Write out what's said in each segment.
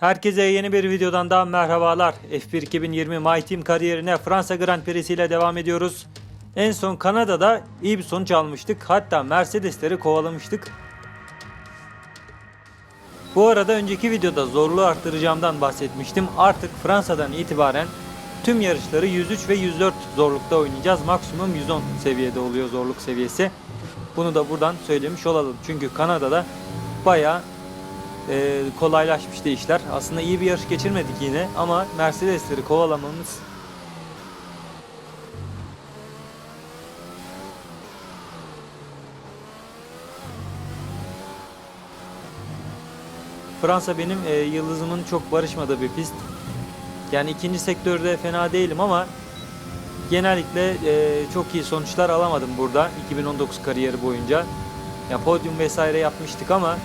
Herkese yeni bir videodan daha merhabalar. F1 2020 My Team kariyerine Fransa Grand Prix ile devam ediyoruz. En son Kanada'da iyi bir sonuç almıştık. Hatta Mercedesleri kovalamıştık. Bu arada önceki videoda zorluğu arttıracağımdan bahsetmiştim. Artık Fransa'dan itibaren tüm yarışları 103 ve 104 zorlukta oynayacağız. Maksimum 110 seviyede oluyor zorluk seviyesi. Bunu da buradan söylemiş olalım. Çünkü Kanada'da bayağı e, kolaylaşmıştı işler. Aslında iyi bir yarış geçirmedik yine ama Mercedesleri kovalamamız Fransa benim e, yıldızımın çok barışmadığı bir pist. Yani ikinci sektörde fena değilim ama genellikle e, çok iyi sonuçlar alamadım burada 2019 kariyeri boyunca. Ya podyum vesaire yapmıştık ama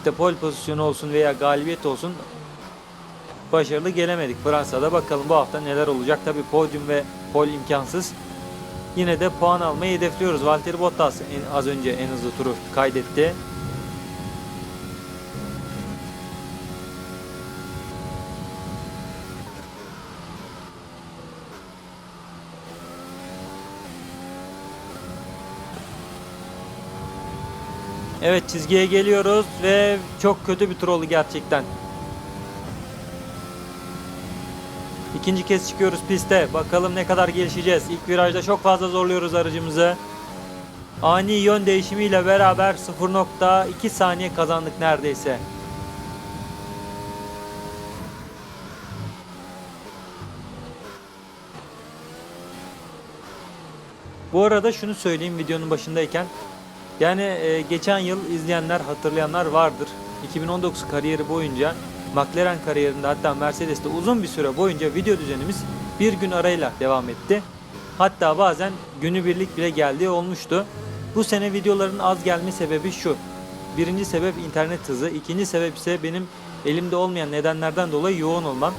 işte pol pozisyonu olsun veya galibiyet olsun başarılı gelemedik Fransa'da. Bakalım bu hafta neler olacak. Tabi podyum ve pol imkansız. Yine de puan almayı hedefliyoruz. Valtteri Bottas en, az önce en hızlı turu kaydetti. Evet çizgiye geliyoruz ve çok kötü bir tur oldu gerçekten. İkinci kez çıkıyoruz piste. Bakalım ne kadar gelişeceğiz. İlk virajda çok fazla zorluyoruz aracımızı. Ani yön değişimiyle beraber 0.2 saniye kazandık neredeyse. Bu arada şunu söyleyeyim videonun başındayken. Yani e, geçen yıl izleyenler, hatırlayanlar vardır. 2019 kariyeri boyunca McLaren kariyerinde hatta Mercedes'te uzun bir süre boyunca video düzenimiz bir gün arayla devam etti. Hatta bazen günübirlik bile geldiği olmuştu. Bu sene videoların az gelme sebebi şu. Birinci sebep internet hızı, ikinci sebep ise benim elimde olmayan nedenlerden dolayı yoğun olmam.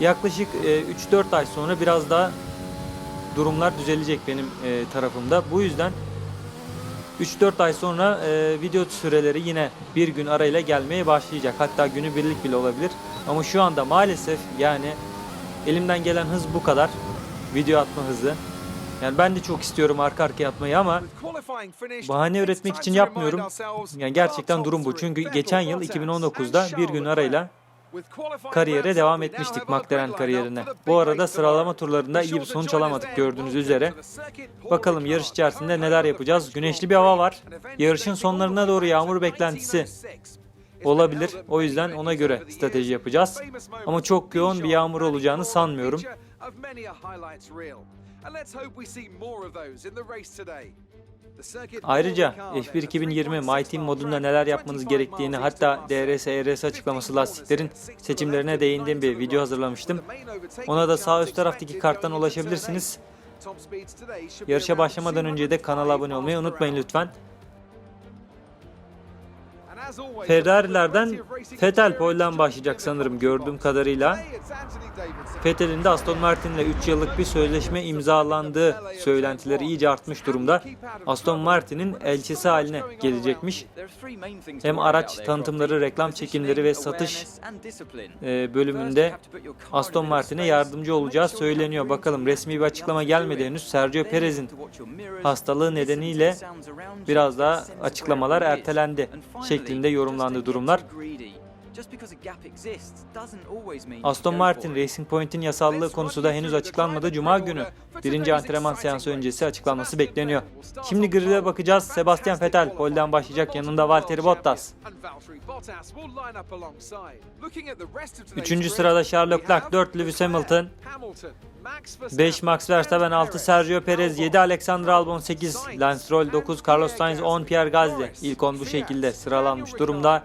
Yaklaşık e, 3-4 ay sonra biraz daha durumlar düzelecek benim e, tarafımda. Bu yüzden 3-4 ay sonra e, video süreleri yine bir gün arayla gelmeye başlayacak. Hatta günü birlik bile olabilir. Ama şu anda maalesef yani elimden gelen hız bu kadar. Video atma hızı. Yani ben de çok istiyorum arka arkaya atmayı ama bahane üretmek için yapmıyorum. Yani gerçekten durum bu. Çünkü geçen yıl 2019'da bir gün arayla kariyere devam etmiştik McLaren kariyerine. Bu arada sıralama turlarında iyi bir sonuç alamadık gördüğünüz üzere. Bakalım yarış içerisinde neler yapacağız. Güneşli bir hava var. Yarışın sonlarına doğru yağmur beklentisi olabilir. O yüzden ona göre strateji yapacağız. Ama çok yoğun bir yağmur olacağını sanmıyorum. Ayrıca F1 2020 My Team modunda neler yapmanız gerektiğini hatta DRS, ERS açıklaması lastiklerin seçimlerine değindiğim bir video hazırlamıştım. Ona da sağ üst taraftaki karttan ulaşabilirsiniz. Yarışa başlamadan önce de kanala abone olmayı unutmayın lütfen. Ferrari'lerden Vettel pole'den başlayacak sanırım gördüğüm kadarıyla. Vettel'in de Aston Martin'le 3 yıllık bir sözleşme imzalandığı söylentileri iyice artmış durumda. Aston Martin'in elçisi haline gelecekmiş. Hem araç tanıtımları, reklam çekimleri ve satış e, bölümünde Aston Martin'e yardımcı olacağı söyleniyor. Bakalım resmi bir açıklama gelmedi henüz. Sergio Perez'in hastalığı nedeniyle biraz daha açıklamalar ertelendi şeklinde yorumlandı durumlar. Aston Martin Racing Point'in yasallığı konusu da henüz açıklanmadı. Cuma günü birinci antrenman seansı öncesi açıklanması bekleniyor. Şimdi grid'e bakacağız. Sebastian Vettel polden başlayacak. Yanında Valtteri Bottas. Üçüncü sırada Charles Leclerc, 4 Lewis Hamilton, 5 Max Verstappen, 6 Sergio Perez, 7 Alexander Albon, 8 Lance Stroll, 9 Carlos Sainz, 10 Pierre Gasly. İlk 10 bu şekilde sıralanmış durumda.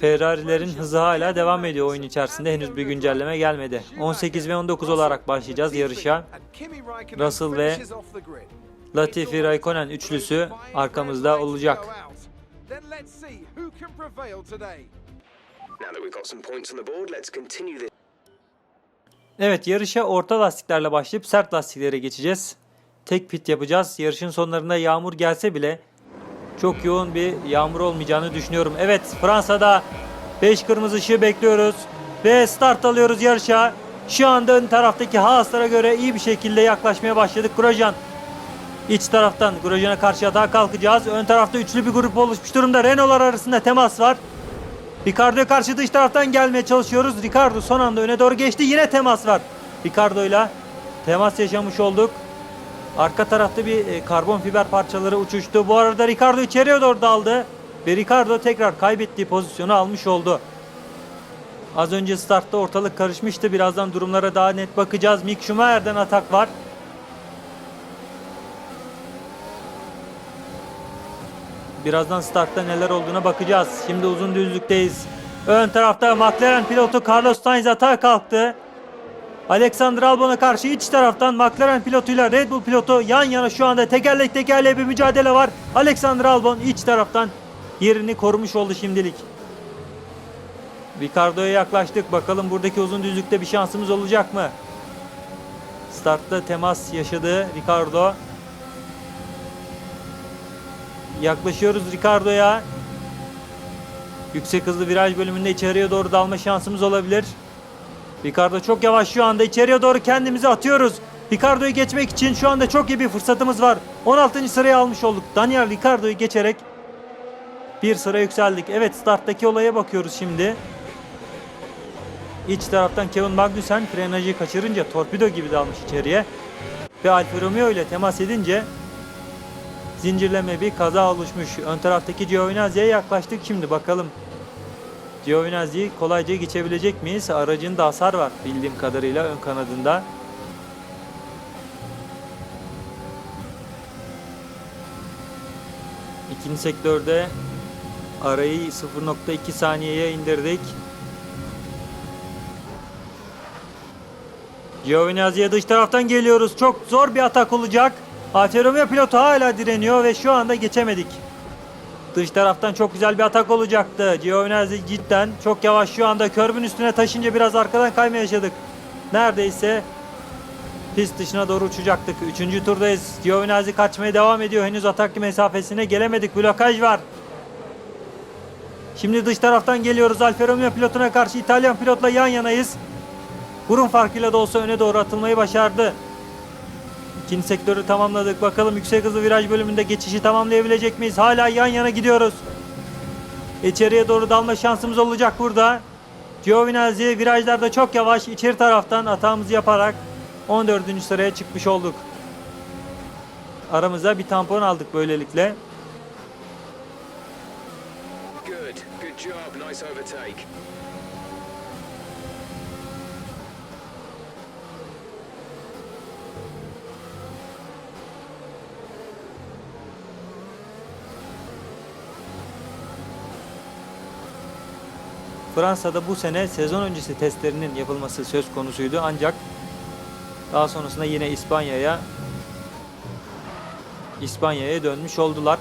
Ferrari'lerin hızı hala devam ediyor oyun içerisinde. Henüz bir güncelleme gelmedi. 18 ve 19 olarak başlayacağız yarışa. Russell ve Latifi Raikkonen üçlüsü arkamızda olacak. Evet yarışa orta lastiklerle başlayıp sert lastiklere geçeceğiz. Tek pit yapacağız. Yarışın sonlarında yağmur gelse bile çok yoğun bir yağmur olmayacağını düşünüyorum. Evet Fransa'da 5 kırmızı ışığı bekliyoruz ve start alıyoruz yarışa. Şu anda ön taraftaki Haas'lara göre iyi bir şekilde yaklaşmaya başladık. Grosjean iç taraftan Grosjean'a karşı atağa kalkacağız. Ön tarafta üçlü bir grup oluşmuş durumda. Renault'lar arasında temas var. Ricardo'ya karşı dış taraftan gelmeye çalışıyoruz. Ricardo son anda öne doğru geçti. Yine temas var. Ricardo'yla temas yaşamış olduk. Arka tarafta bir e, karbon fiber parçaları uçuştu. Bu arada Ricardo içeriye doğru daldı. Ve Ricardo tekrar kaybettiği pozisyonu almış oldu. Az önce startta ortalık karışmıştı. Birazdan durumlara daha net bakacağız. Mick Schumacher'den atak var. Birazdan startta neler olduğuna bakacağız. Şimdi uzun düzlükteyiz. Ön tarafta McLaren pilotu Carlos Sainz atağa kalktı. Alexander Albon'a karşı iç taraftan McLaren pilotuyla Red Bull pilotu yan yana şu anda tekerlek tekerleğe bir mücadele var. Alexander Albon iç taraftan yerini korumuş oldu şimdilik. Ricardo'ya yaklaştık. Bakalım buradaki uzun düzlükte bir şansımız olacak mı? Startta temas yaşadı Ricardo. Yaklaşıyoruz Ricardo'ya. Yüksek hızlı viraj bölümünde içeriye doğru dalma şansımız olabilir. Ricardo çok yavaş şu anda içeriye doğru kendimizi atıyoruz. Ricardo'yu geçmek için şu anda çok iyi bir fırsatımız var. 16. sıraya almış olduk. Daniel Ricardo'yu geçerek bir sıra yükseldik. Evet starttaki olaya bakıyoruz şimdi. İç taraftan Kevin Magnussen frenajı kaçırınca torpido gibi dalmış içeriye. Ve Alfa Romeo ile temas edince zincirleme bir kaza oluşmuş. Ön taraftaki Giovinazzi'ye yaklaştık şimdi bakalım. Giovinazzi'yi kolayca geçebilecek miyiz? Aracında hasar var bildiğim kadarıyla ön kanadında. İkinci sektörde arayı 0.2 saniyeye indirdik. Giovinazzi'ye dış taraftan geliyoruz. Çok zor bir atak olacak. Romeo pilotu hala direniyor ve şu anda geçemedik. Dış taraftan çok güzel bir atak olacaktı. Giovinazzi cidden çok yavaş şu anda körbün üstüne taşınca biraz arkadan kayma yaşadık. Neredeyse pist dışına doğru uçacaktık. Üçüncü turdayız. Giovinazzi kaçmaya devam ediyor. Henüz atak mesafesine gelemedik. Blokaj var. Şimdi dış taraftan geliyoruz. Alfa Romeo pilotuna karşı İtalyan pilotla yan yanayız. Burun farkıyla da olsa öne doğru atılmayı başardı. İkinci sektörü tamamladık. Bakalım yüksek hızlı viraj bölümünde geçişi tamamlayabilecek miyiz? Hala yan yana gidiyoruz. İçeriye doğru dalma şansımız olacak burada. Giovinazzi virajlarda çok yavaş içeri taraftan hatamızı yaparak 14. sıraya çıkmış olduk. Aramıza bir tampon aldık böylelikle. Good. Good job. Nice overtake. Fransa'da bu sene sezon öncesi testlerinin yapılması söz konusuydu ancak daha sonrasında yine İspanya'ya İspanya'ya dönmüş oldular.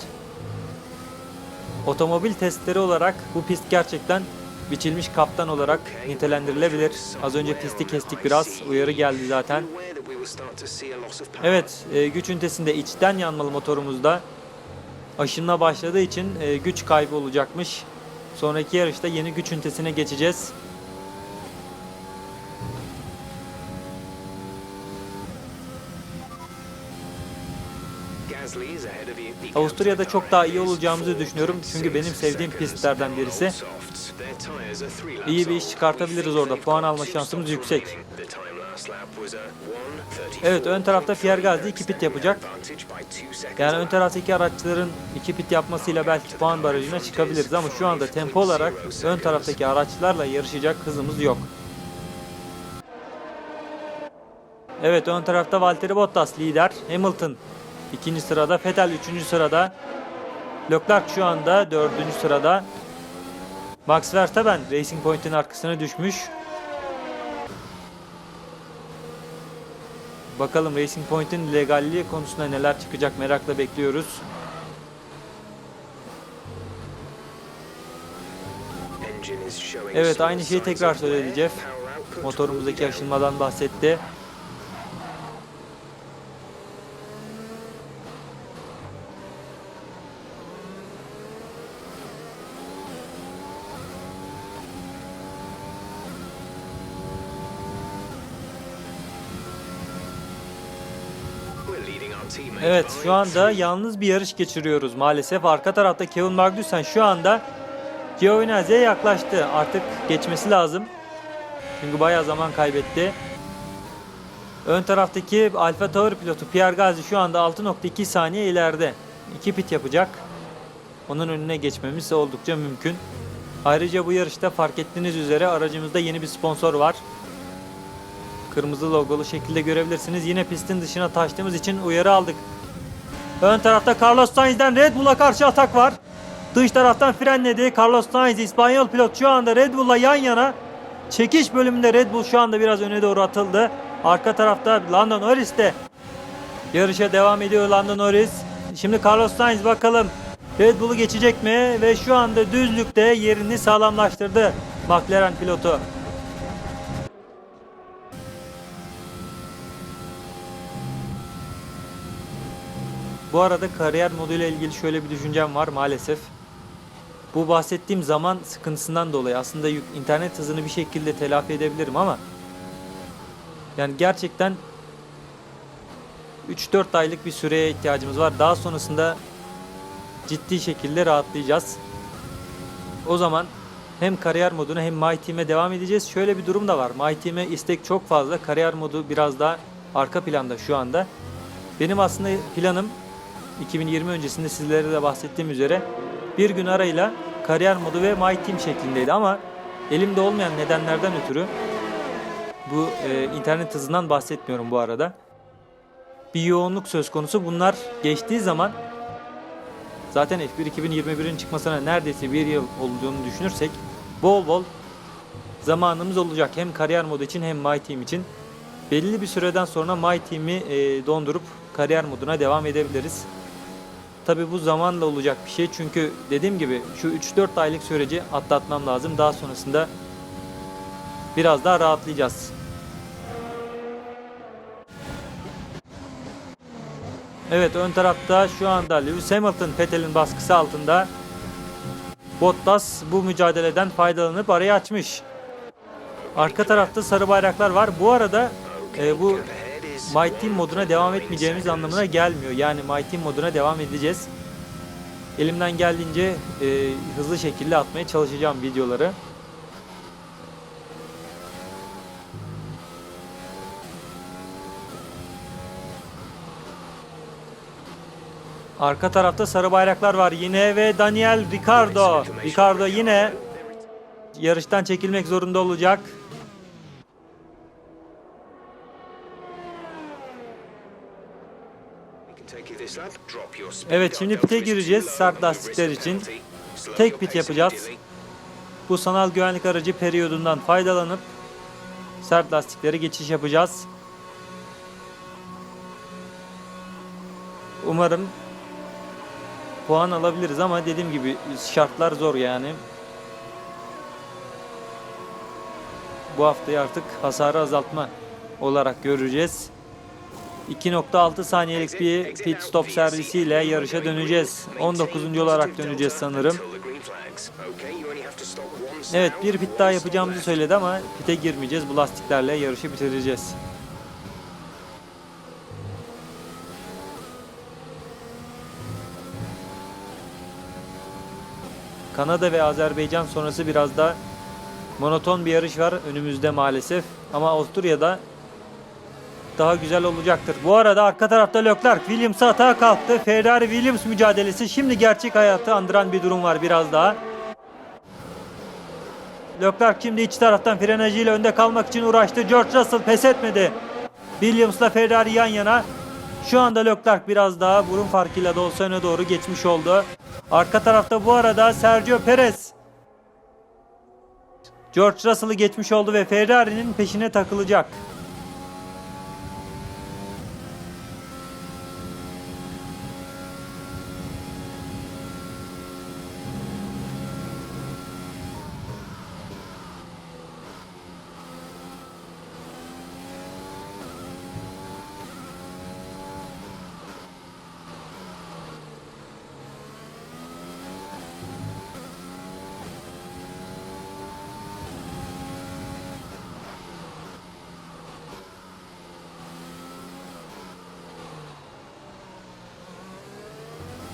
Otomobil testleri olarak bu pist gerçekten biçilmiş kaptan olarak nitelendirilebilir. Az önce pisti kestik biraz. Uyarı geldi zaten. Evet, e, güç ünitesinde içten yanmalı motorumuzda aşınma başladığı için e, güç kaybı olacakmış. Sonraki yarışta yeni güç ünitesine geçeceğiz. Avusturya'da çok daha iyi olacağımızı düşünüyorum. Çünkü benim sevdiğim pistlerden birisi. İyi bir iş çıkartabiliriz orada. Puan alma şansımız yüksek. Evet, ön tarafta Pierre Gasly iki pit yapacak. Yani ön taraftaki araçların iki pit yapmasıyla belki puan barajına çıkabiliriz ama şu anda tempo olarak ön taraftaki araçlarla yarışacak hızımız yok. Evet ön tarafta Valtteri Bottas lider. Hamilton ikinci sırada. Vettel üçüncü sırada. Leclerc şu anda dördüncü sırada. Max Verstappen Racing Point'in arkasına düşmüş. Bakalım Racing Point'in legalliği konusunda neler çıkacak merakla bekliyoruz. Evet aynı şeyi tekrar söyledi Jeff. Motorumuzdaki aşınmadan bahsetti. Evet şu anda yalnız bir yarış geçiriyoruz maalesef. Arka tarafta Kevin Magnussen şu anda Giovinazzi'ye yaklaştı. Artık geçmesi lazım. Çünkü bayağı zaman kaybetti. Ön taraftaki Alfa Tauri pilotu Pierre Gasly şu anda 6.2 saniye ileride. 2 pit yapacak. Onun önüne geçmemiz oldukça mümkün. Ayrıca bu yarışta fark ettiğiniz üzere aracımızda yeni bir sponsor var. Kırmızı logolu şekilde görebilirsiniz. Yine pistin dışına taştığımız için uyarı aldık. Ön tarafta Carlos Sainz'den Red Bull'a karşı atak var. Dış taraftan frenledi. Carlos Sainz İspanyol pilot şu anda Red Bull'la yan yana. Çekiş bölümünde Red Bull şu anda biraz öne doğru atıldı. Arka tarafta Lando Norris de yarışa devam ediyor Lando Norris. Şimdi Carlos Sainz bakalım Red Bull'u geçecek mi? Ve şu anda düzlükte yerini sağlamlaştırdı McLaren pilotu. Bu arada kariyer moduyla ilgili şöyle bir düşüncem var maalesef. Bu bahsettiğim zaman sıkıntısından dolayı aslında internet hızını bir şekilde telafi edebilirim ama yani gerçekten 3-4 aylık bir süreye ihtiyacımız var. Daha sonrasında ciddi şekilde rahatlayacağız. O zaman hem kariyer moduna hem My Team'e devam edeceğiz. Şöyle bir durum da var. My Team'e istek çok fazla. Kariyer modu biraz daha arka planda şu anda. Benim aslında planım 2020 öncesinde sizlere de bahsettiğim üzere bir gün arayla kariyer modu ve My Team şeklindeydi ama elimde olmayan nedenlerden ötürü bu e, internet hızından bahsetmiyorum bu arada. Bir yoğunluk söz konusu. Bunlar geçtiği zaman zaten F1 2021'in çıkmasına neredeyse bir yıl olduğunu düşünürsek bol bol zamanımız olacak. Hem kariyer modu için hem My Team için. Belli bir süreden sonra My Team'i e, dondurup kariyer moduna devam edebiliriz. Tabi bu zamanla olacak bir şey çünkü dediğim gibi şu 3-4 aylık süreci atlatmam lazım. Daha sonrasında biraz daha rahatlayacağız. Evet ön tarafta şu anda Lewis Hamilton Vettel'in baskısı altında. Bottas bu mücadeleden faydalanıp arayı açmış. Arka tarafta sarı bayraklar var. Bu arada e, bu My Team moduna devam etmeyeceğimiz anlamına gelmiyor. Yani My Team moduna devam edeceğiz. Elimden geldiğince e, hızlı şekilde atmaya çalışacağım videoları. Arka tarafta sarı bayraklar var yine ve Daniel Ricardo. Ricardo yine yarıştan çekilmek zorunda olacak. Evet, şimdi pite gireceğiz. Sert lastikler için. Tek pit yapacağız. Bu sanal güvenlik aracı periyodundan faydalanıp sert lastikleri geçiş yapacağız. Umarım puan alabiliriz ama dediğim gibi şartlar zor yani. Bu haftayı artık hasarı azaltma olarak göreceğiz. 2.6 saniyelik bir pit stop servisiyle yarışa döneceğiz. 19. olarak döneceğiz sanırım. Evet bir pit daha yapacağımızı söyledi ama pite girmeyeceğiz. Bu lastiklerle yarışı bitireceğiz. Kanada ve Azerbaycan sonrası biraz da monoton bir yarış var önümüzde maalesef. Ama Avusturya'da daha güzel olacaktır. Bu arada arka tarafta Leclerc Williams'a atağa kalktı. Ferrari Williams mücadelesi şimdi gerçek hayatı andıran bir durum var biraz daha. Leclerc şimdi iç taraftan frenajıyla önde kalmak için uğraştı. George Russell pes etmedi. Williams'la Ferrari yan yana. Şu anda Leclerc biraz daha burun farkıyla da olsa öne doğru geçmiş oldu. Arka tarafta bu arada Sergio Perez. George Russell'ı geçmiş oldu ve Ferrari'nin peşine takılacak.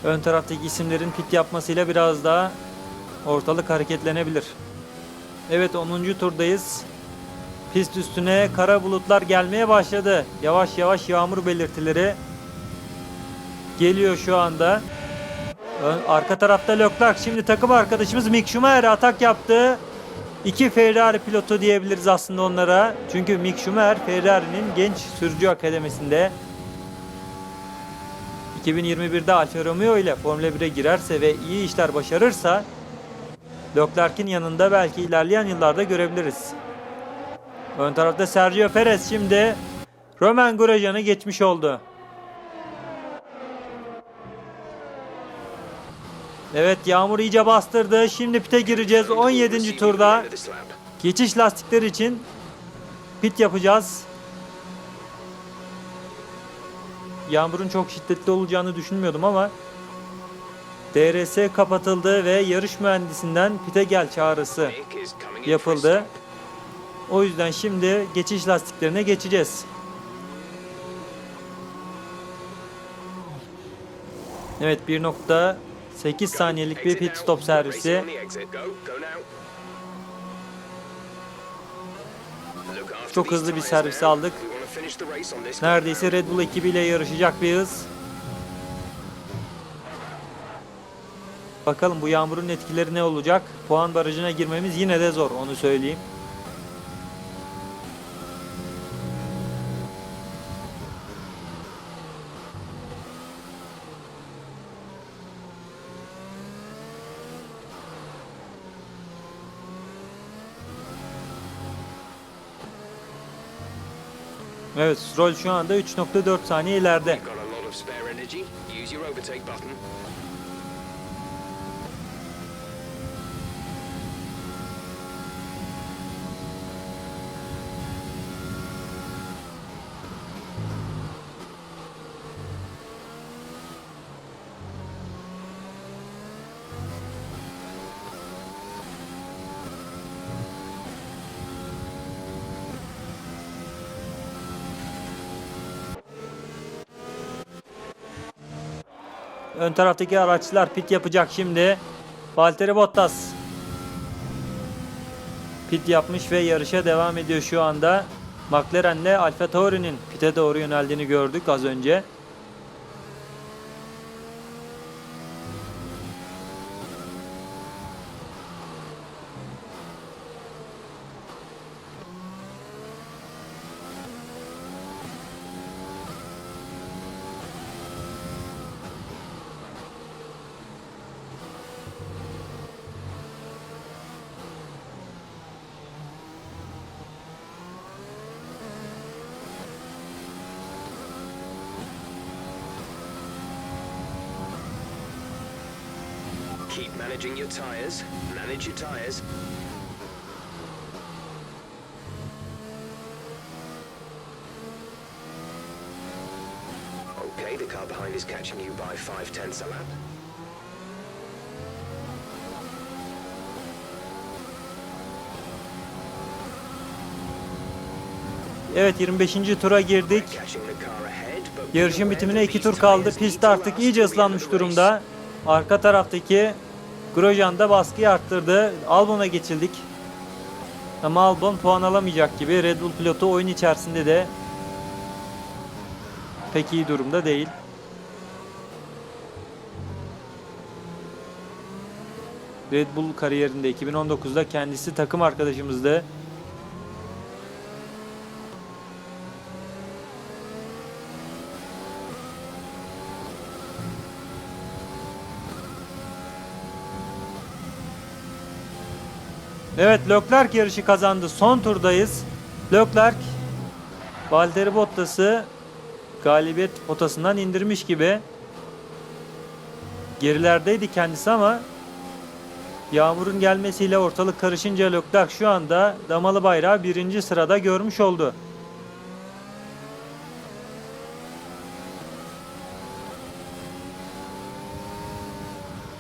Ön taraftaki isimlerin pit yapmasıyla biraz daha ortalık hareketlenebilir. Evet 10. turdayız. Pist üstüne kara bulutlar gelmeye başladı. Yavaş yavaş yağmur belirtileri geliyor şu anda. Ön- Arka tarafta Leclerc. Şimdi takım arkadaşımız Mick Schumacher atak yaptı. İki Ferrari pilotu diyebiliriz aslında onlara. Çünkü Mick Schumacher Ferrari'nin genç sürücü akademisinde 2021'de Alfa Romeo ile Formula 1'e girerse ve iyi işler başarırsa Leclerc'in yanında belki ilerleyen yıllarda görebiliriz. Ön tarafta Sergio Perez şimdi Roman Grosjean'ı geçmiş oldu. Evet yağmur iyice bastırdı. Şimdi pite gireceğiz 17. turda. Geçiş lastikleri için pit yapacağız. Yağmurun çok şiddetli olacağını düşünmüyordum ama DRS kapatıldı ve yarış mühendisinden pite gel çağrısı yapıldı. O yüzden şimdi geçiş lastiklerine geçeceğiz. Evet 1.8 saniyelik bir pit stop servisi. Çok hızlı bir servis aldık. Neredeyse. Red Bull ekibiyle yarışacak bir hız. Bakalım bu yağmurun etkileri ne olacak? Puan barajına girmemiz yine de zor onu söyleyeyim. Evet, Stroll şu anda 3.4 saniye ileride. Ön taraftaki araçlar pit yapacak şimdi. Valtteri Bottas pit yapmış ve yarışa devam ediyor şu anda. McLaren'le Alfa Tauri'nin pite doğru yöneldiğini gördük az önce. Managing your tyres. Manage your tyres. Okay, the car behind is catching you by five tenths a lap. Evet 25. tura girdik. Yarışın bitimine that iki these tur kaldı. Pist artık iyice ıslanmış durumda. Arka taraftaki Grosjean da baskıyı arttırdı. Albon'a geçildik. Ama Albon puan alamayacak gibi. Red Bull pilotu oyun içerisinde de pek iyi durumda değil. Red Bull kariyerinde 2019'da kendisi takım arkadaşımızdı. Evet Leclerc yarışı kazandı. Son turdayız. Leclerc Valtteri Bottas'ı galibiyet potasından indirmiş gibi. Gerilerdeydi kendisi ama yağmurun gelmesiyle ortalık karışınca Leclerc şu anda damalı bayrağı birinci sırada görmüş oldu.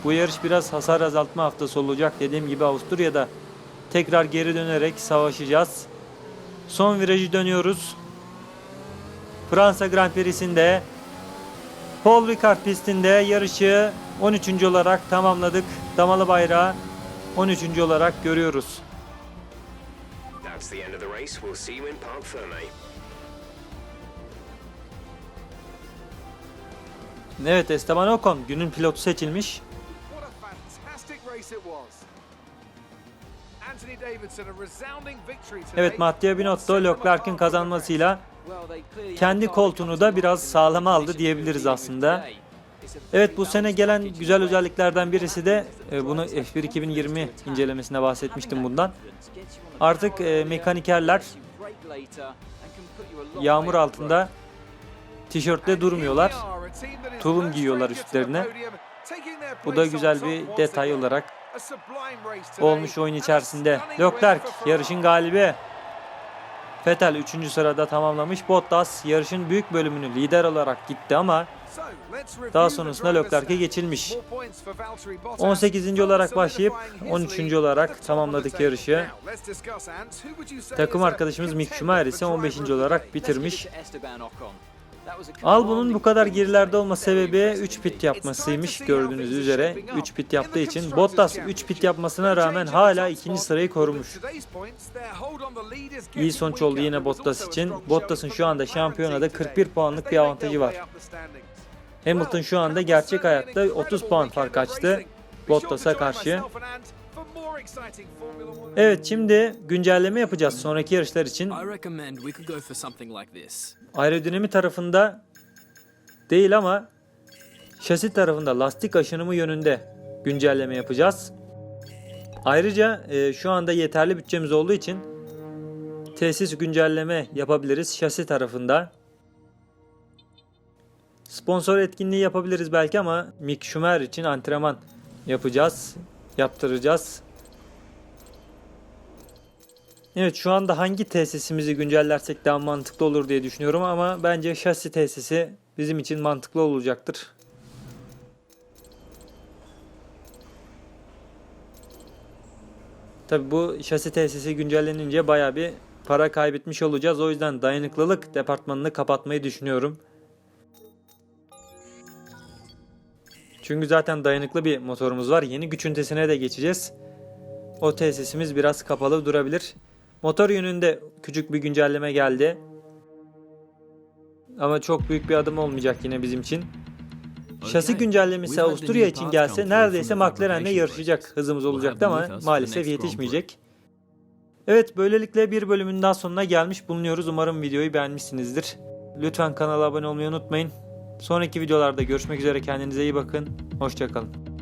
Bu yarış biraz hasar azaltma haftası olacak. Dediğim gibi Avusturya'da tekrar geri dönerek savaşacağız. Son virajı dönüyoruz. Fransa Grand Prix'sinde Paul Ricard pistinde yarışı 13. olarak tamamladık. Damalı bayrağı 13. olarak görüyoruz. That's the end of the race. We'll see you in Parc Ferme. Evet Esteban Ocon günün pilotu seçilmiş. What a fantastic race it was. Evet Matteo Binotto Leclerc'in kazanmasıyla kendi koltuğunu da biraz sağlama aldı diyebiliriz aslında. Evet bu sene gelen güzel özelliklerden birisi de e, bunu F1 2020 incelemesinde bahsetmiştim bundan. Artık e, mekanikerler yağmur altında tişörtle durmuyorlar. tulum giyiyorlar üstlerine. Bu da güzel bir detay olarak olmuş oyun içerisinde. Leclerc yarışın galibi. Vettel 3. sırada tamamlamış. Bottas yarışın büyük bölümünü lider olarak gitti ama Daha sonrasında Leclerc'e geçilmiş. 18. olarak başlayıp 13. olarak tamamladık yarışı. Takım arkadaşımız Mick Schumacher ise 15. olarak bitirmiş. Albon'un bu kadar gerilerde olma sebebi 3 pit yapmasıymış gördüğünüz üzere. 3 pit yaptığı için Bottas 3 pit yapmasına rağmen hala ikinci sırayı korumuş. İyi sonuç oldu yine Bottas için. Bottas'ın şu anda şampiyonada 41 puanlık bir avantajı var. Hamilton şu anda gerçek hayatta 30 puan fark açtı Bottas'a karşı. Evet şimdi güncelleme yapacağız sonraki yarışlar için. Aerodinami tarafında değil ama şasi tarafında lastik aşınımı yönünde güncelleme yapacağız. Ayrıca e, şu anda yeterli bütçemiz olduğu için tesis güncelleme yapabiliriz şasi tarafında. Sponsor etkinliği yapabiliriz belki ama Mick Schumacher için antrenman yapacağız, yaptıracağız. Evet şu anda hangi tesisimizi güncellersek daha mantıklı olur diye düşünüyorum ama bence şasi tesisi bizim için mantıklı olacaktır. Tabi bu şasi tesisi güncellenince baya bir para kaybetmiş olacağız. O yüzden dayanıklılık departmanını kapatmayı düşünüyorum. Çünkü zaten dayanıklı bir motorumuz var. Yeni güç ünitesine de geçeceğiz. O tesisimiz biraz kapalı durabilir. Motor yönünde küçük bir güncelleme geldi. Ama çok büyük bir adım olmayacak yine bizim için. Şasi güncellemesi Avusturya için gelse neredeyse McLaren'le yarışacak hızımız olacaktı ama maalesef yetişmeyecek. Evet böylelikle bir bölümün daha sonuna gelmiş bulunuyoruz. Umarım videoyu beğenmişsinizdir. Lütfen kanala abone olmayı unutmayın. Sonraki videolarda görüşmek üzere kendinize iyi bakın. Hoşçakalın.